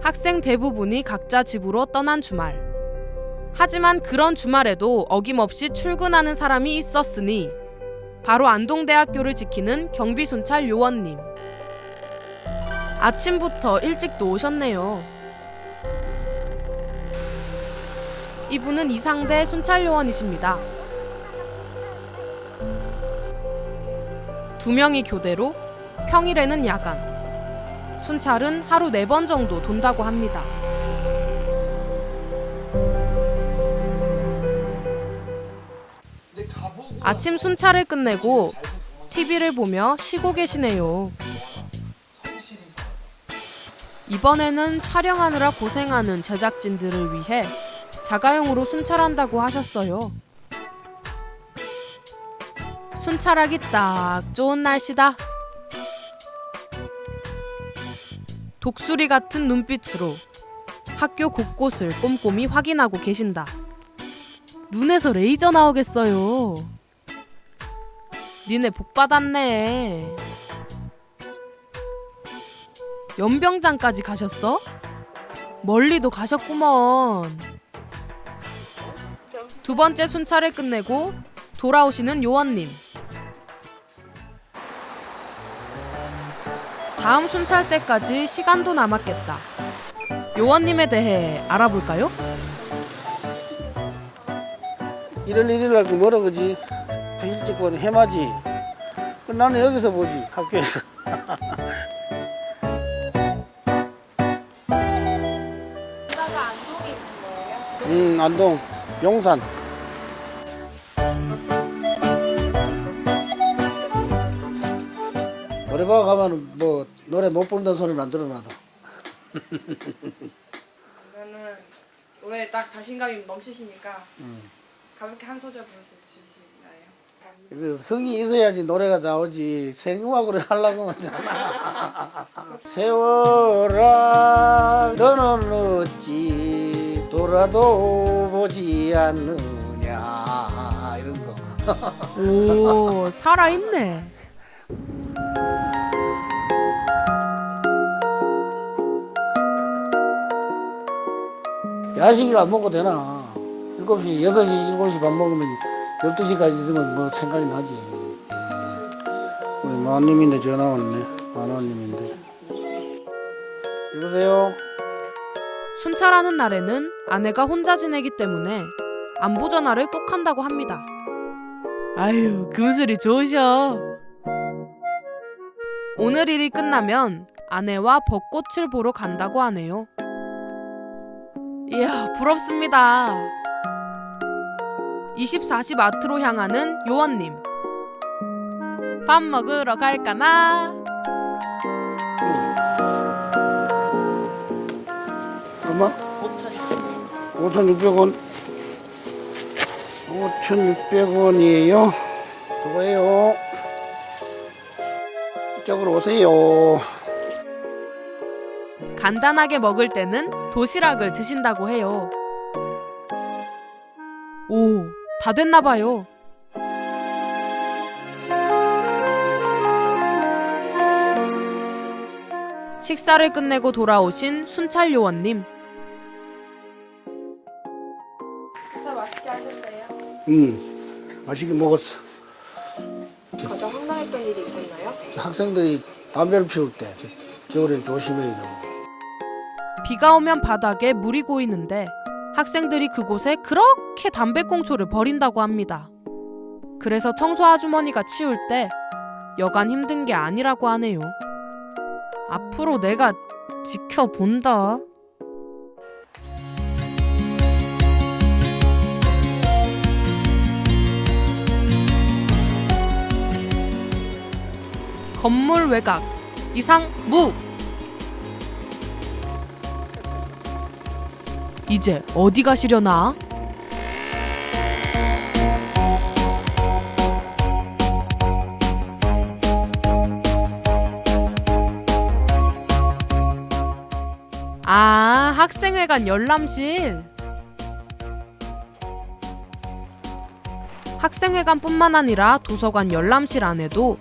학생 대부분이 각자 집으로 떠난 주말. 하지만 그런 주말에도 어김없이 출근하는 사람이 있었으니 바로 안동대학교를 지키는 경비순찰 요원님. 아침부터 일찍도 오셨네요. 이분은 이상대 순찰 요원이십니다. 두 명이 교대로 평일에는 야간. 순찰은 하루 네 번 정도 돈다고 합니다. 아침 순찰을 끝내고 TV를 보며 쉬고 계시네요. 이번에는 촬영하느라 고생하는 제작진들을 위해 자가용으로 순찰한다고 하셨어요. 순찰하기 딱 좋은 날씨다. 독수리 같은 눈빛으로 학교 곳곳을 꼼꼼히 확인하고 계신다. 눈에서 레이저 나오겠어요. 니네 복 받았네. 연병장까지 가셨어? 멀리도 가셨구먼. 두 번째 순찰을 끝내고 돌아오시는 요원님. 다음 순찰 때까지 시간도 남았겠다. 요원님에 대해 알아볼까요? 1월 1일 날그 뭐라 그러지? 일찍 보는 해맞이. 그 나는 여기서 보지 학교에서. 음 안동 용산. 노래방 가면 뭐 노래 못 부른다는 소리는 안 들어 나도. 그러면은 노래에 딱 자신감이 넘치시니까 가볍게 한 소절? 그 흥이 있어야지 노래가 나오지 생음악으로 하려고 하면 세월아 너는 어찌 돌아도 보지 않느냐 이런 거 오, 살아있네. 야식을 안 먹어도 되나 7시 8시 7시 밥 먹으면 12시까지 있으면 뭐 생각이 나지 우리 마님인데 전화 왔네 만화님인데 여보세요 순찰하는 날에는 아내가 혼자 지내기 때문에 안부 전화를 꼭 한다고 합니다. 아유, 금슬이 좋으셔. 오늘 일이 끝나면 아내와 벚꽃을 보러 간다고 하네요. 이야, 부럽습니다. 24시 마트로 향하는 요원님. 밥 먹으러 갈까나? 얼마? 5,600원. 5,600원이에요. 그거예요. 이쪽으로 오세요. 간단하게 먹을 때는 도시락을 드신다고 해요. 오, 다 됐나 봐요. 식사를 끝내고 돌아오신 순찰 요원님. 식사 맛있게 하셨어요? 음, 맛있게 먹었어. 가장 황당했던 일이 있었나요? 학생들이 담배를 피울 때 겨울엔 조심해야 되고. 비가 오면 바닥에 물이 고이는데 학생들이 그곳에 그렇게 담배꽁초를 버린다고 합니다. 그래서 청소 아주머니가 치울 때 여간 힘든 게 아니라고 하네요. 앞으로 내가 지켜본다. 건물 외곽 이상 무 이제 어디 가시려나? 아, 학생회관 열람실. 학생회관뿐만 아니라 도서관 열람실 안에도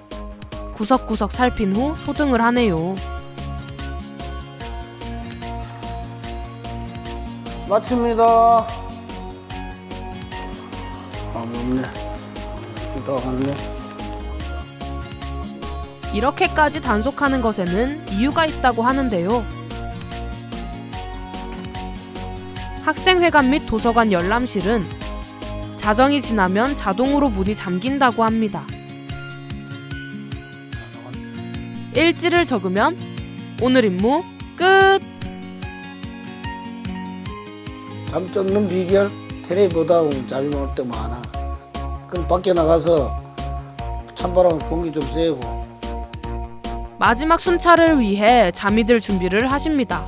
구석구석 살핀 후 소등을 하네요. 마칩니다. 아무 없네. 또 왔네. 이렇게까지 단속하는 것에는 이유가 있다고 하는데요. 학생회관 및 도서관 열람실은 자정이 지나면 자동으로 문이 잠긴다고 합니다. 일지를 적으면 오늘 임무 끝! 잠 쫓는 비결 테레비 보다 보면 잠이 올때 많아. 그럼 밖에 나가서 찬바람 공기 좀 쐬고 마지막 순찰을 위해 잠이 들 준비를 하십니다.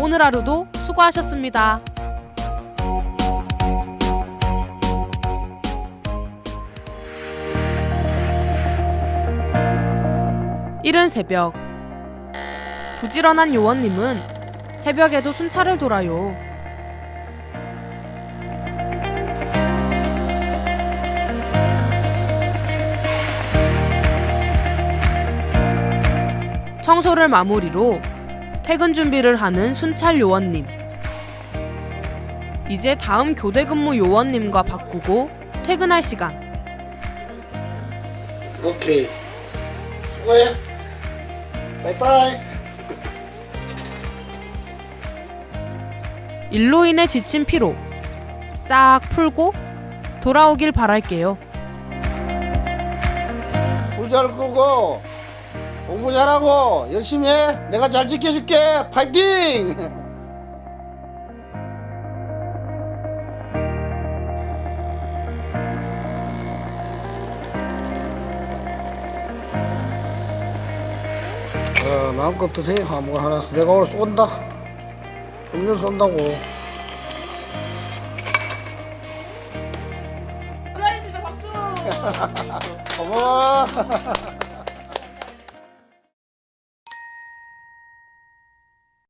오늘 하루도 수고하셨습니다. 이른 새벽 부지런한 요원님은 새벽에도 순찰을 돌아요. 청소를 마무리로 퇴근 준비를 하는 순찰 요원님. 이제 다음 교대 근무 요원님과 바꾸고 퇴근할 시간. 오케이. 수고해. 바이바이. 일로 인해 지친 피로 싹 풀고 돌아오길 바랄게요. 불잘 끄고 공부 잘하고 열심히 해. 내가 잘 지켜줄게. 파이팅! 마음껏 드세요. 아무 거 하나. 내가 오늘 쏜다. 음료 쏜다고. 박수 고마워.